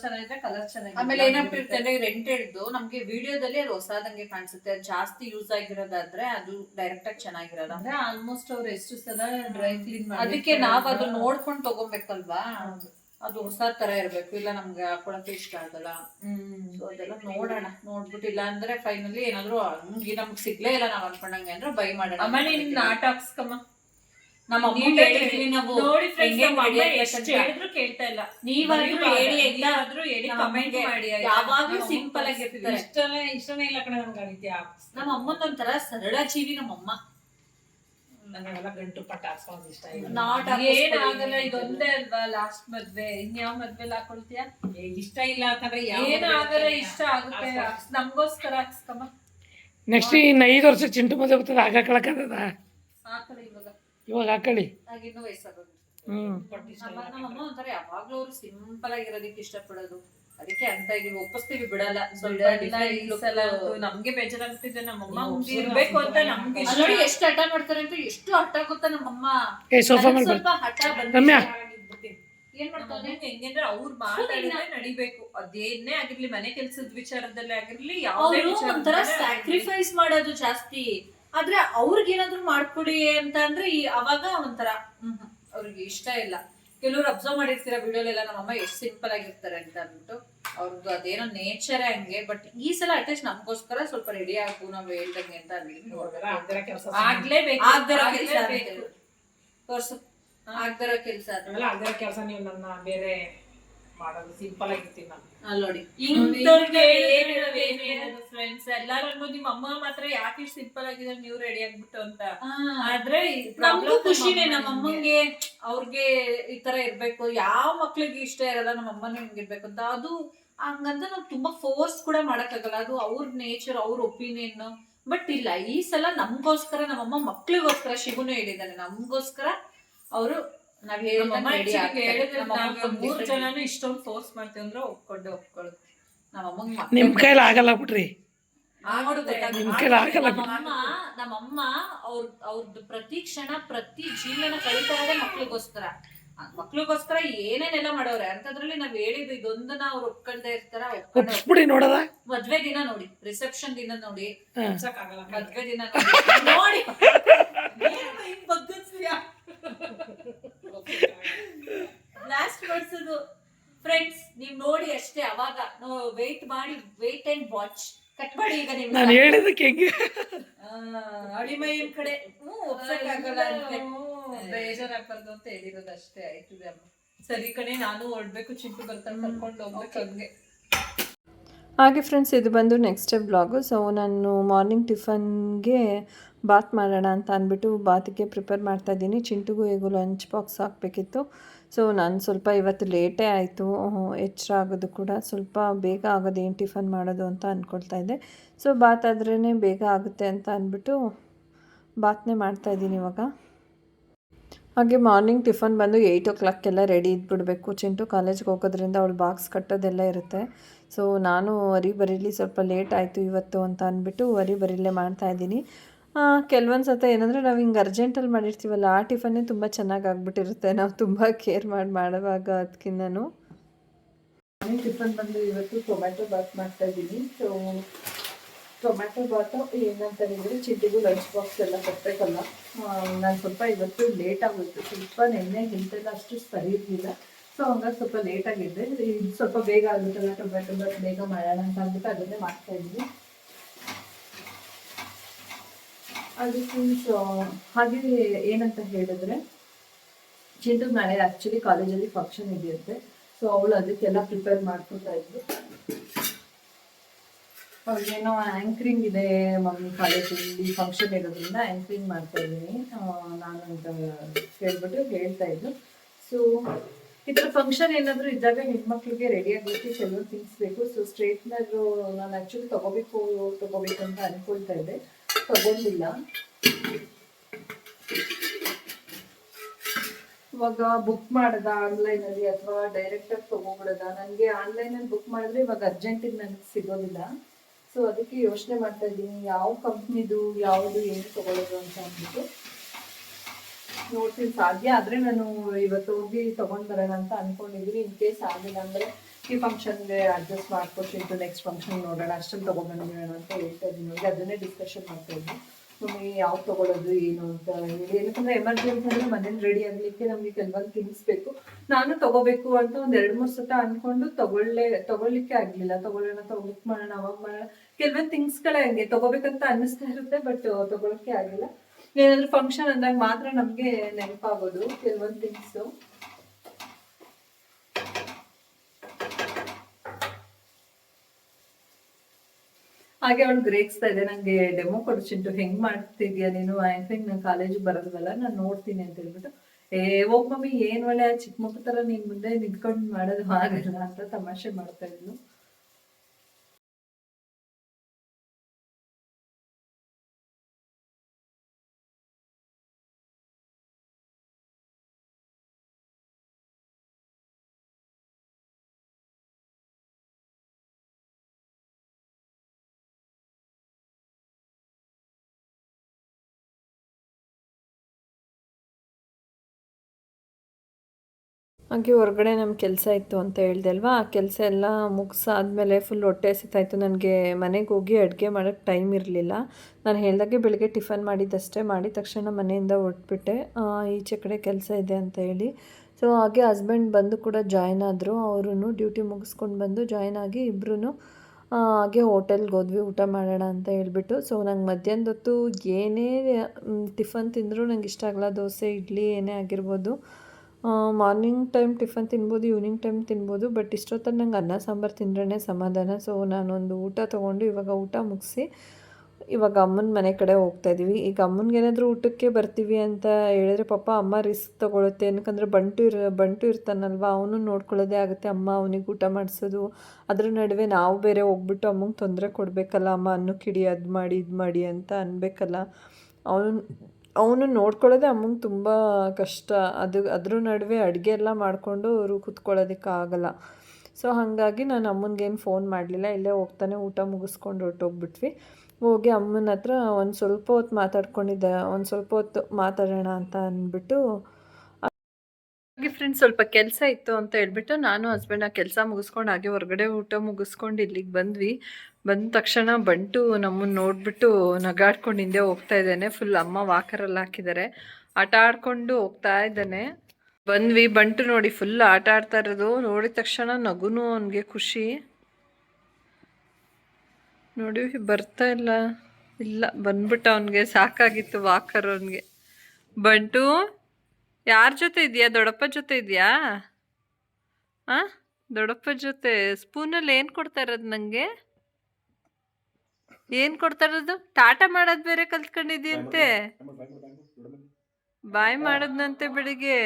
ಚೆನ್ನಾಗಿದ್ರೆ ಕಲರ್ ಚೆನ್ನಾಗಿದೆ ಆಮೇಲೆ ಏನಾಗ್ತಿರ್ತೆ ಅಂದ್ರೆ ರೆಂಟ್ ಹಿಡಿದು ನಮ್ಗೆ ವಿಡಿಯೋದಲ್ಲಿ ಅದು ಹೊಸದಂಗೆ ಕಾಣಿಸುತ್ತೆ. ಅದು ಜಾಸ್ತಿ ಯೂಸ್ ಆಗಿರೋದಾದ್ರೆ ಅದು ಡೈರೆಕ್ಟ್ ಆಗಿ ಚೆನ್ನಾಗಿರಲ್ಲ. ಅಂದ್ರೆ ಆಲ್ಮೋಸ್ಟ್ ಅವ್ರು ಎಷ್ಟು ಸಲ ಡ್ರೈ ಕ್ಲೀನ್ ಮಾಡಿ ಅದಕ್ಕೆ ನಾವ್ ಅದು ನೋಡ್ಕೊಂಡು ತಗೋಬೇಕಲ್ವಾ? ಅದು ಹೊಸ ತರ ಇರ್ಬೇಕು. ಇಲ್ಲ ನಮ್ಗೆ ಹಾಕೊಳಕ್ಕೆ ಇಷ್ಟ ಆಗಲ್ಲ. ಸೊ ಅದೆಲ್ಲ ನೋಡೋಣ. ನೋಡ್ಬಿಟ್ಟು ಇಲ್ಲ ಅಂದ್ರೆ ಫೈನಲಿ ಏನಾದ್ರು ಹಂಗೆ ನಮ್ಗೆ ಸಿಗ್ಲೇ ಇಲ್ಲ ನಾವ್ ಅನ್ಕೊಂಡಂಗೆ ಅಂದ್ರೆ ಬೈ ಮಾಡೋಣ. ಆಮೇಲೆ ನಿನ್ ನಾಟ ಹಾಕ್ಸ್ಕಮ್ಮ. ನಮ್ಮ ಅಮ್ಮ ಹೇಳಿದ್ವಿ ನಾವು ನೋಡಿ ಫ್ರೆಂಡ್ಸ್ ಹೆಂಗೆ ನಮ್ಮ ಮಾಡಿ ಎಷ್ಟು ಹೇಳಿದ್ರು ಕೇಳ್ತಾ ಇಲ್ಲ. ನೀವಾದ್ರೂ ಹೇಳಿ ಎಲ್ಲ ಆದ್ರೂ ನೀವಾದ್ರೂ ಹೇಳಿ ಕಮೆಂಟ್ ಮಾಡಿ? ಯಾವಾಗ್ಲೂ ಸಿಂಪಲ್ ಆಗಿರ್ತಾರೆ ಇಷ್ಟನೇ ಇಷ್ಟನೇ ಇಲ್ಲ ಕಣೆ ನಮ್ಗೆ ಆ ರೀತಿ ನಮ್ಮ ಅಮ್ಮನೊಂಥರ ಸರಳ ಜೀವಿ ನಮ್ಮಮ್ಮ ನನಗೆಲ್ಲ ಗಂಟು ಪಟ್ಟ ಹಾಕ್ಸ್ಕೊಳ್ಳೋದು ಇಷ್ಟ ಇಲ್ಲ. ನಾಟ್ ಏನ್ ಆಗಲ್ಲ ಇದೊಂದೇ ಅಲ್ವಾ ಲಾಸ್ಟ್ ಮದ್ವೆ? ಇನ್ಯಾವ ಮದ್ವೆಲ್ ಹಾಕೊಳ್ತೀಯ ಏ, ಇಷ್ಟ ಇಲ್ಲ ಅಂತಂದ್ರೆ ಏನಾಗಲ್ಲ ಏನ್ ಇಷ್ಟ ಇಷ್ಟ ಆಗುತ್ತೆ ನಮಗೋಸ್ಕರ ಹಾಕ್ಸ್ಕಮ್ಮ. ನೆಕ್ಸ್ಟ್ ಇನ್ನು ಐದು ವರ್ಷ ಚಿಂಟು ಮದುವೆ ಬರ್ತದೆ ಆಗ ಹಾಕೊಳಕ್ಕದ ಹಾಕಲ್ಲ ಇವಾಗ. ಇವಾಗ ಹಾಕೊಳ್ಳಿ ವಯಸ್ಸಾಗೋದು ನಮ್ಮ ನಮ್ಮಮ್ಮ ಒಂಥರ ಯಾವಾಗ್ಲೂ ಅವ್ರು ಸಿಂಪಲ್ ಆಗಿರೋದಕ್ಕೆ ಇಷ್ಟಪಡೋದು. ಅದಕ್ಕೆ ಅಂತ ಈಗ ಒಪ್ಪಿಸ್ತೀವಿ ಬಿಡಲ್ಲ. ನಮ್ಗೆ ಬೇಜಾರಾಗ್ತಿದೆ ನಮ್ಮಮ್ಮ ಇರ್ಬೇಕು ಅಂತ ನಮ್ಗೆ ನೋಡಿ ಎಷ್ಟು ಹಠ ಮಾಡ್ತಾರೆ ಅಂತ ಎಷ್ಟು ಹಠ ಗೊತ್ತಾ ನಮ್ಮಮ್ಮ ಸ್ವಲ್ಪ ಹಠ. ರಮ್ಯಾ. ಏನ್ ಮಾಡ್ತಾನೆ? ಹೆಂಗಂದ್ರೆ ಅವ್ರ ಮಾತಾಡಿದ್ರೆ ನಡಿಬೇಕು. ಅದೇನೇ ಆಗಿರ್ಲಿ ಮನೆ ಕೆಲ್ಸದ ವಿಚಾರದಲ್ಲೇ ಆಗಿರ್ಲಿ ಯಾವ್ದೇ ಅವರು ಒಂಥರ ಸ್ಯಾಕ್ರಿಫೈಸ್ ಮಾಡೋದು ಜಾಸ್ತಿ. ಆದ್ರೆ ಅವ್ರಿಗೇನಾದ್ರು ಮಾಡ್ಕೊಡಿ ಅಂತ ಅಂದ್ರೆ ಈ ಅವಾಗ ಒಂಥರ ಹ್ಮ್ ಅವ್ರಿಗೆ ಇಷ್ಟ ಇಲ್ಲ. ಕೆಲವ್ರು ಅಬ್ಸರ್ವ್ ಮಾಡಿರ್ತೀರ ವಿಡಿಯೋಲೆಲ್ಲ ನಮ್ಮಮ್ಮ ಎಷ್ಟು ಸಿಂಪಲ್ ಆಗಿರ್ತಾರೆ ಅಂತ ಅಂದ್ಬಿಟ್ಟು. ಅವ್ರದ್ದು ಅದೇನೋ ನೇಚರೇ ಹಂಗೆ ಬಟ್ ಈ ಸಲ ಅಟ್ಲೀಸ್ಟ್ ನಮಗೋಸ್ಕರ ಸ್ವಲ್ಪ ರೆಡಿ ಆಗು ನಾವು ಹೇಳ್ದಂಗೆ ಅಂತ ಆಗ್ಲೇಬೇಕು ಆಗ್ದಿರೋ ಕೆಲ್ಸ ಆಗ್ದಿರೋ ಕೆಲಸ ನೀವು ನನ್ನ ಬೇರೆ ಮಾಡೋದು ಸಿಂಪಲ್ ಆಗಿರ್ತೀನಿ ನಾನು. ನೋಡಿ. ಫ್ರೆಂಡ್ಸ್ ಎಲ್ಲಾರು ಅನ್ಬೋದು ನಿಮ್ಮ ಅಮ್ಮ ಮಾತ್ರ ಯಾಕೆ ಸಿಂಪಲ್ ಆಗಿದ್ರೆ ನೀವು ರೆಡಿ ಆಗ್ಬಿಟ್ಟು ಅಂತ. ಆದ್ರೆ ನಮ್ಗೂ ಖುಷಿನೇ ನಮ್ಮ ಅಮ್ಮಂಗೆ. ಅವ್ರಿಗೆ ಈ ತರ ಇರ್ಬೇಕು. ಯಾವ ಮಕ್ಳಿಗೆ ಇಷ್ಟ ಇರಲ್ಲ ನಮ್ಮ ಅಮ್ಮನ ಹಿಂಗಿರ್ಬೇಕು ಅಂತ. ಅದು ಹಂಗಂತ ನಾವು ತುಂಬಾ ಫೋರ್ಸ್ ಕೂಡ ಮಾಡಕ್ಕಾಗಲ್ಲ. ಅದು ಅವ್ರ ನೇಚರ್ ಅವ್ರ ಒಪಿನಿಯನ್ ಬಟ್ ಇಲ್ಲ ಈ ಸಲ ನಮ್ಗೋಸ್ಕರ ನಮ್ಮಮ್ಮ ಮಕ್ಳಿಗೋಸ್ಕರ ಶಿವನು ಹೇಳಿದ್ದಾನೆ ನಮ್ಗೋಸ್ಕರ ಅವರು ನಾವ್ ಹೇಳಿದ್ರೆ ಮೂರ್ ಜನನು ಇಷ್ಟೊಂದು ಫೋರ್ಸ್ ಮಾಡ್ತೀವಿ ಅಂದ್ರೆ ಒಪ್ಕೊಂಡು ಒಪ್ಕೊಳ್ಳೋದು ನಮ್ಮಮ್ಮಂಗ್ ನಿಮ್ಮ ಕೈಲಿ ಆಗಲ್ಲ ಬಿಡ್ರಿ. ನಿಮ್ ಕೈಲಿ ಆಗಲ್ಲ. ನಮ್ಮಮ್ಮ ನಮ್ಮಮ್ಮ ಅವ್ರ ಅವ್ರದ್ದು ಪ್ರತಿ ಕ್ಷಣ ಪ್ರತಿ ಜೀವನ ಕಳೀತಾ ಇರೋದೇ ಮಕ್ಳಿಗೋಸ್ಕರ. ಆ ಮಕ್ಳಿಗೋಸ್ಕರ ಏನೇನೆಲ್ಲ ಮಾಡೋರೆ ಅಂತದ್ರಲ್ಲಿ ನಾವ್ ಹೇಳಿದ್ದು ಇದೊಂದನ್ನ ಅವ್ರು ಒಪ್ಕೊಳ್ತಾ ಇರ್ತಾರ ಒಪ್ಕೊಂಡೆ. ಒಪ್ಸ್ಬಿಡಿ ನೋಡದ. ಮದ್ವೆ ದಿನ ನೋಡಿ ರಿಸೆಪ್ಷನ್ ದಿನ ನೋಡಿ ಆಗಲ್ಲ ಮದ್ವೆ ದಿನ ನೋಡಿ. ನೋಡಿ. ಬಗ್ಗಿಸ್ತೀಯಾ? ಲಾಸ್ಟ್ ವರ್ಸದು ಫ್ರೆಂಡ್ಸ್ ನೀವು ನೋಡಿ ಅಷ್ಟೇ ಅವಾಗ ವೇಟ್ ಮಾಡಿ ವೇಟ್ ಅಂಡ್ ವಾಚ್ ಕಟ್ ಮಾಡಿ ಈಗ ನೀವು ನಾನು ಹೇಳಿದಕ್ಕೆ ಹೆಂಗೆ? ಅಳಿಮೈ ಕಡೆ. ಹ್ಞೂ ಒಪ್ಸಕ್ಕಾಗಲ್ಲ ಅಂತೆ. ಬೇಜಾರಾಗ್ಬಾರ್ದು ಅಂತ ಹೇಳಿರೋದು ಅಷ್ಟೇ ಆಯ್ತದೆ ಅಮ್ಮ. ಸರಿ ಕಣೆ ನಾನು ಹೊರಡ್ಬೇಕು ಚಿಂಟು ಬರ್ತಾನೆ ಕರ್ಕೊಂಡು ಹೋಗ್ಬೇಕು. ಹಂಗೆ ಹಾಗೆ ಫ್ರೆಂಡ್ಸ್ ಇದು ಬಂದು ನೆಕ್ಸ್ಟ್ ಡೇ ಬ್ಲಾಗು ಸೊ ನಾನು ಮಾರ್ನಿಂಗ್ ಟಿಫನ್ಗೆ ಬಾತ್ ಮಾಡೋಣ ಅಂತ ಅಂದ್ಬಿಟ್ಟು ಬಾತಿಗೆ ಪ್ರಿಪೇರ್ ಮಾಡ್ತಾಯಿದ್ದೀನಿ ಚಿಂಟುಗೂ ಹೇಗೂ ಲಂಚ್ ಬಾಕ್ಸ್ ಹಾಕಬೇಕಿತ್ತು. ಸೊ ನಾನು ಸ್ವಲ್ಪ ಇವತ್ತು ಲೇಟೇ ಆಯಿತು. ಎಚ್ಚರ ಆಗೋದು ಕೂಡ ಸ್ವಲ್ಪ ಬೇಗ ಆಗೋದು, ಏನು ಟಿಫನ್ ಮಾಡೋದು ಅಂತ ಅಂದ್ಕೊಳ್ತಾ ಇದ್ದೆ. ಸೊ ಬಾತ್ ಆದ್ರೇ ಬೇಗ ಆಗುತ್ತೆ ಅಂತ ಅಂದ್ಬಿಟ್ಟು ಬಾತ್ನೇ ಮಾಡ್ತಾಯಿದ್ದೀನಿ ಇವಾಗ. ಹಾಗೆ ಮಾರ್ನಿಂಗ್ ಟಿಫನ್ ಬಂದು ಏಯ್ಟ್ ಓ ಕ್ಲಾಕ್ಗೆಲ್ಲ ರೆಡಿ ಇದ್ಬಿಡಬೇಕು. ಚಿಂಟು ಕಾಲೇಜ್ಗೆ ಹೋಗೋದ್ರಿಂದ ಅವಳು ಬಾಕ್ಸ್ ಕಟ್ಟೋದೆಲ್ಲ ಇರುತ್ತೆ. ಸೊ ನಾನು ವರಿ ಬರೀಲಿ ಸ್ವಲ್ಪ ಲೇಟ್ ಆಯಿತು ಇವತ್ತು ಅಂತ ಅಂದ್ಬಿಟ್ಟು ವರಿ ಬರೀಲೇ ಮಾಡ್ತಾಯಿದ್ದೀನಿ ಕೆಲವೊಂದು ಸತ ಏನಂದರೆ ನಾವು ಹಿಂಗೆ ಅರ್ಜೆಂಟಲ್ಲಿ ಮಾಡಿರ್ತೀವಲ್ಲ, ಆ ಟಿಫನ್ನೇ ತುಂಬ ಚೆನ್ನಾಗಿ ಆಗ್ಬಿಟ್ಟಿರುತ್ತೆ. ನಾವು ತುಂಬ ಕೇರ್ ಮಾಡಿ, ಮಾಡುವಾಗ ಅದಕ್ಕಿಂತನೂ ಟಿಫನ್ ಬಂದು ಇವತ್ತು ಟೊಮ್ಯಾಟೊ ಬಾತ್ ಮಾಡ್ತಾ ಇದ್ದೀನಿ. ಸೊ ಟೊಮ್ಯಾಟೊ ಬಾತು ಏನಂತ ಹೇಳಿದ್ರೆ ಚಿಟ್ಟಿಗೂ ಲಂಚ್ ಬಾಕ್ಸ್ ಎಲ್ಲ ಕೊಡ್ಬೇಕಲ್ಲ ನಾನು ಸ್ವಲ್ಪ ಇವತ್ತು ಲೇಟ್ ಆಗುತ್ತೆ ಸ್ವಲ್ಪ ನೆನ್ನೆ ಹಿಂದೆಲ್ಲ ಅಷ್ಟು ಸರಿ ಇರಲಿಲ್ಲ. ಸೊ ಹಂಗಾಗಿ ಸ್ವಲ್ಪ ಲೇಟ್ ಆಗಿದ್ದೆ. ಇದು ಸ್ವಲ್ಪ ಬೇಗ ಆಗುತ್ತಲ್ಲ ಟೊಮ್ಯಾಟೊ ಬಾತ್ ಬೇಗ ಮಾಡೋಣ ಅಂತ ಅಂದ್ಬಿಟ್ಟು ಅದನ್ನೇ ಮಾಡ್ತಾ ಇದ್ವಿ ಅದು ಸಿನ್ಸ್ ಹಾಗೆ ಏನಂತ ಹೇಳಿದ್ರೆ, ಚಿಂಟು ನಾಳೆ ಆ್ಯಕ್ಚುಲಿ ಕಾಲೇಜಲ್ಲಿ ಫಂಕ್ಷನ್ ಇದೆಯಂತೆ ಸೊ ಅವಳು ಅದಕ್ಕೆಲ್ಲ ಪ್ರಿಪೇರ್ ಮಾಡ್ಕೊತಾ ಇದ್ಲು. ಅವ್ರಿಗೇನೋ ಆ್ಯಂಕ್ರಿಂಗ್ ಇದೆ ಮಮ್ಮಿ ಕಾಲೇಜಲ್ಲಿ ಫಂಕ್ಷನ್ ಇರೋದ್ರಿಂದ ಆ್ಯಂಕ್ರಿಂಗ್ ಮಾಡ್ತಾ ಇದ್ದೀನಿ. ನಾನು ಅಂತ ಹೇಳ್ಬಿಟ್ಟು ಹೇಳ್ತಾ ಇದ್ದು ಸೊ ಈ ಥರ ಫಂಕ್ಷನ್ ಏನಾದರೂ ಇದ್ದಾಗ ಹೆಣ್ಮಕ್ಳಿಗೆ ರೆಡಿ ಆಗಲಿಕ್ಕೆ ಚಲೋ ಥಿಂಗ್ಸ್ ಸೊ ಸ್ಟ್ರೇಟ್ನರು ನಾನು ಆ್ಯಕ್ಚುಲಿ ತಗೋಬೇಕು ತಗೋಬೇಕು ಅಂತ ಅನ್ಕೊಳ್ತಾ ಇದ್ದೆ. ತಗೊಂಡಿಲ್ಲ. ಇವಾಗ ಬುಕ್ ಮಾಡ್ದ ಆನ್ಲೈನ್ ಅಲ್ಲಿ ಅಥವಾ ಡೈರೆಕ್ಟಾಗಿ ನನ್ಗೆ ನನಗೆ ಆನ್ಲೈನಲ್ಲಿ ಬುಕ್ ಮಾಡಿದ್ರೆ ಇವಾಗ ಅರ್ಜೆಂಟಿಗೆ ನನಗೆ ಸಿಗೋದಿಲ್ಲ. ಸೊ ಅದಕ್ಕೆ ಯೋಚನೆ ಮಾಡ್ತಾ ಇದ್ದೀನಿ, ಯಾವ ಕಂಪ್ನಿದು ಯಾವುದು, ಏನು ತಗೊಳ್ಳೋದು ಅಂತ ಅಂದ್ಬಿಟ್ಟು. ನೋಡ್ತೀನಿ, ಸಾಧ್ಯ ಆದರೆ ನಾನು ಇವತ್ತು ಹೋಗಿ ತಗೊಂಡ್ ಬರೋಣ ಅಂತ ಅನ್ಕೊಂಡಿದ್ದೀನಿ ಇನ್ ಕೇಸ್ ಆಗಿಲ್ಲ ಅಂದರೆ ಈ ಫಂಕ್ಷನ್ಗೆ ಅಡ್ಜಸ್ಟ್ ಮಾಡ್ಕೊಟ್ಟು ನೆಕ್ಸ್ಟ್ ಫಂಕ್ಷನ್ ನೋಡೋಣ. ಅಷ್ಟನ್ನು ತೊಗೊಂಡ್ಬಂದಿರೋಣ ಅಂತ ಹೇಳ್ತಾ ಇದ್ದೀನಿ ನೋಡಿ ಅದನ್ನೇ ಡಿಸ್ಕಷನ್ ಮಾಡ್ತಾ ಇದ್ವಿ. ನಮಗೆ ಯಾವ್ದು ತೊಗೊಳೋದು, ಏನು ಅಂತ ಹೇಳಿ. ಏನಕ್ಕಂದ್ರೆ ಎಮರ್ಜೆನ್ಸಿ ಅಂದ್ರೆ ಮನೇಲಿ ರೆಡಿ ಆಗಲಿಕ್ಕೆ ನಮಗೆ ಕೆಲವೊಂದು ಥಿಂಗ್ಸ್ ಬೇಕು. ನಾನು ತಗೋಬೇಕು ಅಂತ ಒಂದು ಎರಡು ಮೂರು ಸತ ಅಂದ್ಕೊಂಡು ತಗೊಳ್ಳೆ, ತಗೊಳ್ಲಿಕ್ಕೆ ಆಗಲಿಲ್ಲ. ತಗೊಳ್ಳೋಣ ಬುಕ್ ಮಾಡೋಣ, ಅವಾಗ ಮಾಡೋಣ. ಕೆಲವೊಂದು ಥಿಂಗ್ಸ್ಗಳೇ ಹಂಗೆ. ತಗೋಬೇಕಂತ ಅನ್ನಿಸ್ತಾ ಇರುತ್ತೆ ಬಟ್ ತಗೊಳಕ್ಕೆ ಆಗಿಲ್ಲ. ಏನಾದರೂ ಫಂಕ್ಷನ್ ಅಂದಾಗ ಮಾತ್ರ ನಮಗೆ ನೆನಪಾಗೋದು, ಕೆಲವೊಂದು ಥಿಂಗ್ಸು ಹಾಗೆ ಅವಳು ಗ್ರೇಕ್ಸ್ತಾ ಇದೆ, ನಂಗೆ ಡೆಮೋ ಕೊಡು ಚಿಂಟು ಹೆಂಗ್ ಮಾಡ್ತಿದ್ಯಾ ನೀನು? ಆ್ಯಂಕರಿಂಗ್ ನಾನು ಕಾಲೇಜಿಗೆ ಬರೋದಲ್ಲ ನಾನು ನೋಡ್ತೀನಿ ಅಂತ ಹೇಳ್ಬಿಟ್ಟು, ಏ, ಹೋಗ್ ಮಮ್ಮಿ, ಏನ್ ಒಳ್ಳೆ ಚಿಕ್ಕ ಮಕ್ಕಳ ತರ ನೀನ್ ಮುಂದೆ ನಿಂತ್ಕೊಂಡು ಮಾಡೋದು ಆಗಲ್ಲ ಅಂತ ತಮಾಷೆ ಮಾಡ್ತಾ ಇದ್ಲು. ಹಾಗೆ ಹೊರಗಡೆ ನಮ್ಮ ಕೆಲಸ ಇತ್ತು ಅಂತ ಹೇಳ್ದೆ ಅಲ್ವಾ? ಆ ಕೆಲಸ ಎಲ್ಲ ಮುಗಿಸಾದ್ಮೇಲೆ ಫುಲ್ ಹೊಟ್ಟೆ ಹಸಿತಾಯಿತು ನನಗೆ ಮನೆಗೆ ಹೋಗಿ ಅಡುಗೆ ಮಾಡೋಕ್ಕೆ ಟೈಮ್ ಇರಲಿಲ್ಲ. ನಾನು ಹೇಳ್ದಾಗೆ ಬೆಳಗ್ಗೆ ಟಿಫನ್ ಮಾಡಿದ್ದಷ್ಟೇ. ಮಾಡಿದ ತಕ್ಷಣ ಮನೆಯಿಂದ ಹೊರಟ್ಬಿಟ್ಟೆ. ಈಚೆ ಕಡೆ ಕೆಲಸ ಇದೆ ಅಂತ ಹೇಳಿ. ಸೊ ಹಾಗೆ ಹಸ್ಬೆಂಡ್ ಬಂದು ಕೂಡ ಜಾಯ್ನ್ ಆದರು. ಅವರು ಡ್ಯೂಟಿ ಮುಗಿಸ್ಕೊಂಡು ಬಂದು ಜಾಯ್ನ್ ಆಗಿ ಇಬ್ಬರೂ ಹಾಗೆ ಹೋಟೆಲ್ಗೆ ಹೋದ್ವಿ. ಊಟ ಮಾಡೋಣ ಅಂತ ಹೇಳ್ಬಿಟ್ಟು. ಸೊ ನಂಗೆ ಮಧ್ಯಾಹ್ನದ ಹೊತ್ತು ಏನೇ ಟಿಫನ್ ತಿಂದರೂ ನಂಗೆ ಇಷ್ಟ ಆಗಲ್ಲ ದೋಸೆ, ಇಡ್ಲಿ ಏನೇ ಆಗಿರ್ಬೋದು. ಮಾರ್ನಿಂಗ್ ಟೈಮ್ ಟಿಫನ್ ತಿನ್ಬೋದು ಈವ್ನಿಂಗ್ ಟೈಮ್ ತಿನ್ಬೋದು ಬಟ್ ಇಷ್ಟೊತ್ತಲ್ಲಿ ನಂಗೆ ಅನ್ನ, ಸಾಂಬಾರು ತಿಂದ್ರೇ ಸಮಾಧಾನ. ಸೊ ನಾನೊಂದು ಊಟ ತೊಗೊಂಡು ಇವಾಗ ಊಟ ಮುಗಿಸಿ ಇವಾಗ ಅಮ್ಮನ ಮನೆ ಕಡೆ ಹೋಗ್ತಾ ಇದ್ದೀವಿ ಈಗ ಅಮ್ಮನಿಗೆ ಏನಾದರೂ ಊಟಕ್ಕೆ ಬರ್ತೀವಿ ಅಂತ ಹೇಳಿದ್ರೆ ಪಾಪ ಅಮ್ಮ ರಿಸ್ಕ್ ತೊಗೊಳುತ್ತೆ. ಏನಕ್ಕಂದ್ರೆ ಬಂಟು ಇರ, ಬಂಟು ಇರ್ತಾನಲ್ವ, ಅವನು ನೋಡ್ಕೊಳ್ಳೋದೇ ಆಗುತ್ತೆ. ಅಮ್ಮ ಅವನಿಗೆ ಊಟ ಮಾಡಿಸೋದು. ಅದ್ರ ನಡುವೆ ನಾವು ಬೇರೆ ಹೋಗ್ಬಿಟ್ಟು ಅಮ್ಮಂಗೆ ತೊಂದರೆ ಕೊಡಬೇಕಲ್ಲ, ಅಮ್ಮ ಅನ್ನಕ್ಕೆ ಹಿಡಿ ಅದು ಮಾಡಿ, ಇದು ಮಾಡಿ ಅಂತ ಅನ್ಬೇಕಲ್ಲ. ಅವನು ಅವನು ನೋಡ್ಕೊಳ್ಳೋದೇ ಅಮ್ಮಂಗೆ ತುಂಬ ಕಷ್ಟ. ಅದು, ಅದ್ರ ನಡುವೆ ಅಡುಗೆ ಎಲ್ಲ ಮಾಡಿಕೊಂಡು ಅವರು ಕೂತ್ಕೊಳ್ಳೋದಕ್ಕೆ ಆಗಲ್ಲ. ಸೊ ಹಾಗಾಗಿ ನಾನು ಅಮ್ಮನಿಗೇನು ಫೋನ್ ಮಾಡಲಿಲ್ಲ. ಇಲ್ಲೇ ಹೋಗ್ತಾನೆ ಊಟ ಮುಗಿಸ್ಕೊಂಡು ಹೊರಟೋಗ್ಬಿಟ್ವಿ. ಹೋಗಿ ಅಮ್ಮನ ಹತ್ರ ಒಂದು ಸ್ವಲ್ಪ ಹೊತ್ತು ಮಾತಾಡ್ಕೊಂಡಿದ್ದೆ. ಒಂದು ಸ್ವಲ್ಪ ಹೊತ್ತು ಮಾತಾಡೋಣ ಅಂತ ಅಂದ್ಬಿಟ್ಟು, ಹಾಗೆ ಫ್ರೆಂಡ್ಸ್ ಸ್ವಲ್ಪ ಕೆಲಸ ಇತ್ತು ಅಂತ ಹೇಳ್ಬಿಟ್ಟು ನಾನು ಹಸ್ಬೆಂಡ್ ಆ ಕೆಲಸ ಮುಗಿಸ್ಕೊಂಡು ಹಾಗೆ ಹೊರಗಡೆ ಊಟ ಮುಗಿಸ್ಕೊಂಡು ಇಲ್ಲಿಗೆ ಬಂದ್ವಿ. ಬಂದ ತಕ್ಷಣ ಬಂಟು ನಮ್ಮನ್ನು ನೋಡಿಬಿಟ್ಟು ನಗಾಡ್ಕೊಂಡು ಹಿಂದೆ ಹೋಗ್ತಾ ಇದ್ದಾನೆ. ಫುಲ್ ಅಮ್ಮ ವಾಕರಲ್ಲಿ ಹಾಕಿದ್ದಾರೆ. ಆಟ ಆಡ್ಕೊಂಡು ಹೋಗ್ತಾ ಇದ್ದಾನೆ. ಬಂದ್ವಿ. ಬಂಟು ನೋಡಿ ಫುಲ್ ಆಟ ಆಡ್ತಾ ಇರೋದು. ನೋಡಿದ ತಕ್ಷಣ ನಗುನು ಅವನಿಗೆ ಖುಷಿ. ನೋಡಿ, ಬರ್ತಾ ಇಲ್ಲ. ಇಲ್ಲ, ಬಂದ್ಬಿಟ್ಟ ಅವನಿಗೆ. ಸಾಕಾಗಿತ್ತು ವಾಕರ್ ಅವನಿಗೆ. ಬಂಟು, ಯಾರ ಜೊತೆ ಇದೆಯಾ? ದೊಡ್ಡಪ್ಪ ಜೊತೆ ಇದೆಯಾ? ಹಾಂ ದೊಡ್ಡಪ್ಪ ಜೊತೆ? ಸ್ಪೂನಲ್ಲಿ ಏನು ಕೊಡ್ತಾ ಇರೋದು ನನಗೆ ಏನು ಕೊಡ್ತಾರದು? ಟಾಟಾ ಮಾಡೋದ್ ಬೇರೆ ಕಲ್ತ್ಕೊಂಡಿದ್ಯಂತೆ ಬಾಯ್ ಮಾಡದ್ನಂತೆ ಬೆಳಿಗ್ಗೆ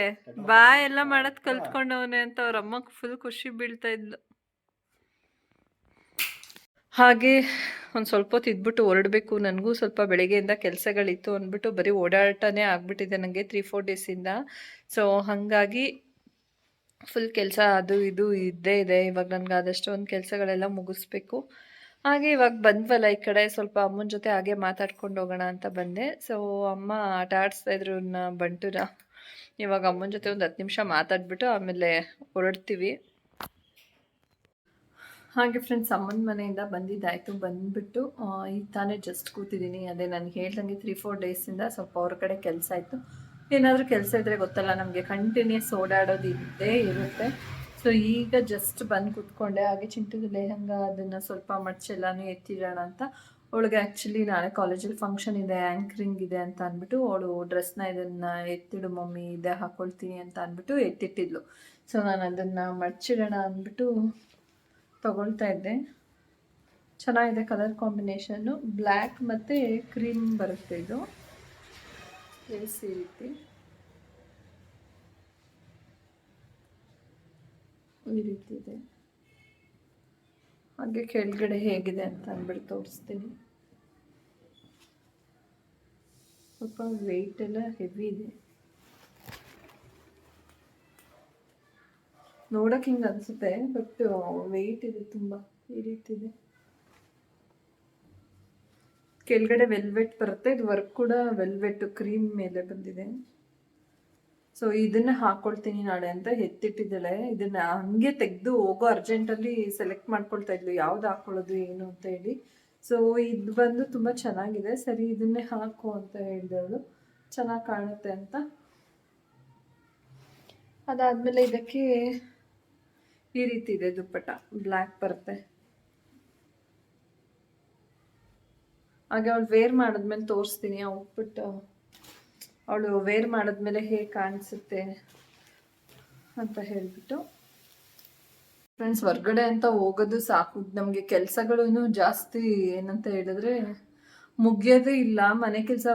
ಬಾಯ್ ಎಲ್ಲ ಮಾಡೋದ್ ಕಲ್ತ್ಕೊಂಡವನೆ ಅಂತ ಅವ್ರ ಅಮ್ಮಕ್ ಫುಲ್ ಖುಷಿ ಬೀಳ್ತಾ ಇದ್ಲು. ಹಾಗೆ ಒಂದು ಸ್ವಲ್ಪ ಹೊತ್ತು ಇದ್ಬಿಟ್ಟು ಹೊರಡಬೇಕು. ನನಗೂ ಸ್ವಲ್ಪ ಬೆಳಗ್ಗೆಯಿಂದ ಕೆಲಸಗಳಿತ್ತು ಅಂದ್ಬಿಟ್ಟು ಬರೀ ಓಡಾಟನೇ ಆಗಿಬಿಟ್ಟಿದೆ ನನಗೆ ತ್ರೀ ಫೋರ್ ಡೇಸಿಂದ ಸೊ ಹಾಗಾಗಿ ಫುಲ್ ಕೆಲಸ ಅದು ಇದು ಇದ್ದೇ ಇದೆ. ಇವಾಗ ನನಗೆ ಆದಷ್ಟು ಒಂದು ಕೆಲಸಗಳೆಲ್ಲ ಮುಗಿಸ್ಬೇಕು. ಹಾಗೆ ಇವಾಗ ಬಂದ್ವಲ್ಲ ಈ ಕಡೆ ಸ್ವಲ್ಪ ಅಮ್ಮನ ಜೊತೆ ಹಾಗೆ ಮಾತಾಡ್ಕೊಂಡು ಹೋಗೋಣ ಅಂತ ಬಂದೆ. ಸೊ ಅಮ್ಮ ಆಟ ಆಡಿಸ್ತಾ ಇದ್ರು ಬಂಟುರ ಇವಾಗ ಅಮ್ಮನ ಜೊತೆ ಒಂದು ಹತ್ತು ನಿಮಿಷ ಮಾತಾಡ್ಬಿಟ್ಟು ಆಮೇಲೆ ಹೊರಡ್ತೀವಿ. ಹಾಗೆ ಫ್ರೆಂಡ್ಸ್ ಅಮ್ಮನ ಮನೆಯಿಂದ ಬಂದಿದ್ದಾಯಿತು. ಬಂದುಬಿಟ್ಟು ಈಗ ತಾನೇ ಜಸ್ಟ್ ಕೂತಿದ್ದೀನಿ. ಅದೇ ನಾನು ಹೇಳ್ದಂಗೆ ತ್ರೀ ಫೋರ್ ಡೇಸಿಂದ ಸ್ವಲ್ಪ ಹೊರಗಡೆ ಕೆಲಸ ಇತ್ತು. ಏನಾದರೂ ಕೆಲಸ ಇದ್ದರೆ ಗೊತ್ತಲ್ಲ, ನಮಗೆ ಕಂಟಿನ್ಯೂಸ್ ಓಡಾಡೋದು ಇದ್ದೇ ಇರುತ್ತೆ. ಸೊ ಈಗ ಜಸ್ಟ್ ಬಂದು ಕುತ್ಕೊಂಡೆ, ಹಾಗೆ ಚಿಂಟುದು ಲೆಹಂಗ ಅದನ್ನು ಸ್ವಲ್ಪ ಮಡ್ಚೆಲ್ಲಾನು ಎತ್ತಿಡೋಣ ಅಂತ. ಅವಳಿಗೆ ಆ್ಯಕ್ಚುಲಿ ನಾಳೆ ಕಾಲೇಜಲ್ಲಿ ಫಂಕ್ಷನ್ ಇದೆ ಆ್ಯಂಕ್ರಿಂಗ್ ಇದೆ ಅಂತ ಅಂದ್ಬಿಟ್ಟು ಅವಳು ಡ್ರೆಸ್ನ ಇದನ್ನು ಎತ್ತಿಡು, ಮಮ್ಮಿ, ಇದೆ ಹಾಕೊಳ್ತೀನಿ ಅಂತ ಅಂದ್ಬಿಟ್ಟು ಎತ್ತಿಟ್ಟಿದ್ಲು. ಸೊ ನಾನು ಅದನ್ನು ಮಡ್ಚಿಡೋಣ ಅಂದ್ಬಿಟ್ಟು ತಗೊಳ್ತಾ ಇದ್ದೆ. ಚೆನ್ನಾಗಿದೆ ಕಲರ್ ಕಾಂಬಿನೇಷನ್ನು ಬ್ಲ್ಯಾಕ್ ಮತ್ತು ಕ್ರೀಮ್ ಬರುತ್ತೆ ಇದು. ಈ ರೀತಿ. ಈ ರೀತಿ ಇದೆ ಹಾಗೆ ಕೆಳಗಡೆ ಹೇಗಿದೆ ಅಂತ ಅಂದ್ಬಿಟ್ಟು ತೋರಿಸ್ತೀನಿ. ಸ್ವಲ್ಪ ವೆಯ್ಟ್ ಎಲ್ಲ ಹೆವಿ ಇದೆ. ನೋಡಕ್ಕೆ ಹಿಂಗೆ ಅನಿಸುತ್ತೆ ಬಟ್ ವೆಯ್ಟ್ ಇದೆ ತುಂಬ, ಈ ರೀತಿ ಇದೆ ಕೆಳಗಡೆ ವೆಲ್ವೆಟ್ ಬರುತ್ತೆ, ಇದು ವರ್ಕ್ ಕೂಡ ವೆಲ್ವೆಟ್ ಕ್ರೀಮ್ ಮೇಲೆ ಬಂದಿದೆ. ಸೊ ಇದನ್ನ ಹಾಕೊಳ್ತೀನಿ ನಾಳೆ ಅಂತ ಎತ್ತಿಟ್ಟಿದ್ದಾಳೆ. ಇದನ್ನ ಹಂಗೆ ತೆಗೆದು ಹೋಗೋ ಅರ್ಜೆಂಟಲ್ಲಿ ಸೆಲೆಕ್ಟ್ ಮಾಡ್ಕೊಳ್ತಾ ಇದ್ಲು. ಯಾವ್ದು ಹಾಕೊಳ್ಳೋದು, ಏನು ಅಂತ ಹೇಳಿ. ಸೊ ಇದು ಬಂದು ತುಂಬ ಚೆನ್ನಾಗಿದೆ. ಸರಿ, ಇದನ್ನೇ ಹಾಕು ಅಂತ ಹೇಳಿದವಳು. ಚೆನ್ನಾಗಿ ಕಾಣುತ್ತೆ ಅಂತ. ಅದಾದಮೇಲೆ ಇದಕ್ಕೆ ಈ ರೀತಿ ಇದೆ ದುಪ್ಪಟ ಬ್ಲ್ಯಾಕ್ ಬರುತ್ತೆ. ಹಾಗೆ ಅವಳು ವೇರ್ ಮಾಡಿದ್ಮೇಲೆ ತೋರಿಸ್ತೀನಿ. ಔಟ್ಫಿಟ್ ಅವಳು ವೇರ್ ಮಾಡಿದ್ಮೇಲೆ ಹೇಗೆ ಕಾಣಿಸುತ್ತೆ ಅಂತ ಹೇಳಿಬಿಟ್ಟು. ಫ್ರೆಂಡ್ಸ್ ಹೊರ್ಗಡೆ ಅಂತ ಹೋಗೋದು ಸಾಕು. ನಮಗೆ ಕೆಲಸಗಳೂ ಜಾಸ್ತಿ ಏನಂತ ಹೇಳಿದ್ರೆ ಮುಗಿಯೋದೇ ಇಲ್ಲ. ಮನೆ ಕೆಲಸ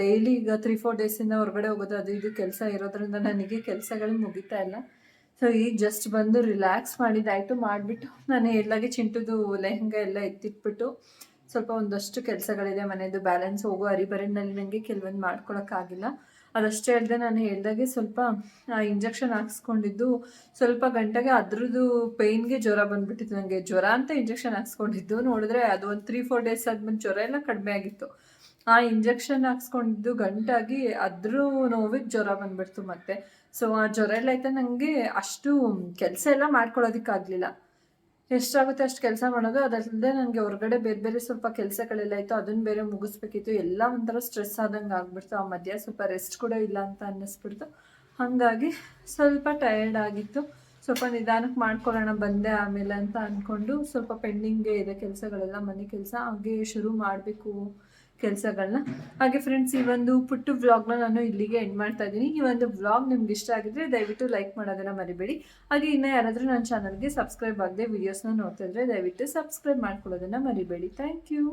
ಡೈಲಿ ಈಗ ತ್ರೀ ಫೋರ್ ಡೇಸಿಂದ ಹೊರಗಡೆ ಹೋಗೋದು ಅದು ಇದು ಕೆಲಸ ಇರೋದ್ರಿಂದ ನನಗೆ ಕೆಲಸಗಳು ಮುಗಿತಾ ಇಲ್ಲ. ಸೊ ಈಗ ಜಸ್ಟ್ ಬಂದು ರಿಲ್ಯಾಕ್ಸ್ ಮಾಡಿದ್ದಾಯಿತು ಮಾಡಿಬಿಟ್ಟು ನಾನು ಎಲ್ಲಾಗೆ ಚಿಂಟುದು, ಲೆಹಂಗ ಎಲ್ಲ ಎತ್ತಿಟ್ಬಿಟ್ಟು ಸ್ವಲ್ಪ ಒಂದಷ್ಟು ಕೆಲಸಗಳಿದೆ ಮನೆಯದು ಬ್ಯಾಲೆನ್ಸ್ ಹೋಗೋ ಅರಿಬರಿನಲ್ಲಿ ನನಗೆ ಕೆಲವೊಂದು ಮಾಡ್ಕೊಳಕ್ಕಾಗಿಲ್ಲ. ಅದಷ್ಟೇ ಹೇಳ್ದೆ ನಾನು ಹೇಳ್ದಾಗೆ ಸ್ವಲ್ಪ ಇಂಜೆಕ್ಷನ್ ಹಾಕ್ಸ್ಕೊಂಡಿದ್ದು ಸ್ವಲ್ಪ ಗಂಟೆಗೆ ಅದ್ರದ್ದು ಪೇಯ್ನ್ಗೆ ಜ್ವರ ಬಂದ್ಬಿಟ್ಟಿತ್ತು ನನಗೆ ಜ್ವರ ಅಂತ ಇಂಜೆಕ್ಷನ್ ಹಾಕ್ಸ್ಕೊಂಡಿದ್ದು, ನೋಡಿದ್ರೆ ಅದು ಒಂದು ತ್ರೀ ಫೋರ್ ಡೇಸ್ ಆದ್ಮೇಲೆ ಜ್ವರ ಎಲ್ಲ ಕಡಿಮೆ ಆಗಿತ್ತು. ಆ ಇಂಜೆಕ್ಷನ್ ಹಾಕ್ಸ್ಕೊಂಡಿದ್ದು ಗಂಟಾಗಿ ಅದ್ರ ನೋವಿಗೆ ಜ್ವರ ಬಂದ್ಬಿಡ್ತು ಮತ್ತೆ. ಸೊ ಆ ಜ್ವರ ಎಲ್ಲ ಆಯ್ತಾ ನನಗೆ ಅಷ್ಟು ಕೆಲಸ ಎಲ್ಲ ಮಾಡ್ಕೊಳ್ಳೋದಕ್ಕಾಗಲಿಲ್ಲ ಎಷ್ಟಾಗುತ್ತೆ ಅಷ್ಟು ಕೆಲಸ ಮಾಡೋದು ಅದಲ್ಲದೆ ನನಗೆ ಹೊರಗಡೆ ಬೇರೆ ಬೇರೆ ಸ್ವಲ್ಪ ಕೆಲಸಗಳೆಲ್ಲ ಇತ್ತು ಅದನ್ನ ಬೇರೆ ಮುಗಿಸ್ಬೇಕಿತ್ತು. ಎಲ್ಲ ಒಂಥರ ಸ್ಟ್ರೆಸ್ ಆದಂಗೆ ಆಗ್ಬಿಡ್ತು. ಆ ಮಧ್ಯ ಸ್ವಲ್ಪ ರೆಸ್ಟ್ ಕೂಡ ಇಲ್ಲ ಅಂತ ಅನ್ನಿಸ್ಬಿಡ್ತು. ಹಾಗಾಗಿ ಸ್ವಲ್ಪ ಟಯರ್ಡ್ ಆಗಿತ್ತು. ಸ್ವಲ್ಪ ನಿಧಾನಕ್ಕೆ ಮಾಡ್ಕೊಳ್ಳೋಣ, ಬಂದೆ ಆಮೇಲೆ ಅಂತ ಅಂದ್ಕೊಂಡು ಸ್ವಲ್ಪ ಪೆಂಡಿಂಗೇ ಇದೆ ಕೆಲಸಗಳೆಲ್ಲ, ಮನೆ ಕೆಲಸ ಹಾಗೆ ಶುರು ಮಾಡಬೇಕು. ಕೆಲಸಗಳನ್ನ ಹಾಗೆ ಫ್ರೆಂಡ್ಸ್ ಈ ಒಂದು ಪುಟ್ಟು ವ್ಲಾಗ್ನ ನಾನು ಇಲ್ಲಿಗೆ ಎಂಡ್ ಮಾಡ್ತಾ ಇದ್ದೀನಿ. ಈ ಒಂದು ವ್ಲಾಗ್ ನಿಮ್ಗೆ ಇಷ್ಟ ಆಗಿದ್ರೆ ದಯವಿಟ್ಟು ಲೈಕ್ ಮಾಡೋದನ್ನ ಮರಿಬೇಡಿ. ಹಾಗೆ ಇನ್ನೂ ಯಾರಾದರೂ ನನ್ನ ಚಾನಲ್ಗೆ ಸಬ್ಸ್ಕ್ರೈಬ್ ಆಗದೆ ವೀಡಿಯೋಸ್ನ ನೋಡ್ತಾ ಇದ್ರೆ ದಯವಿಟ್ಟು ಸಬ್ಸ್ಕ್ರೈಬ್ ಮಾಡ್ಕೊಳ್ಳೋದನ್ನ ಮರಿಬೇಡಿ. Thank you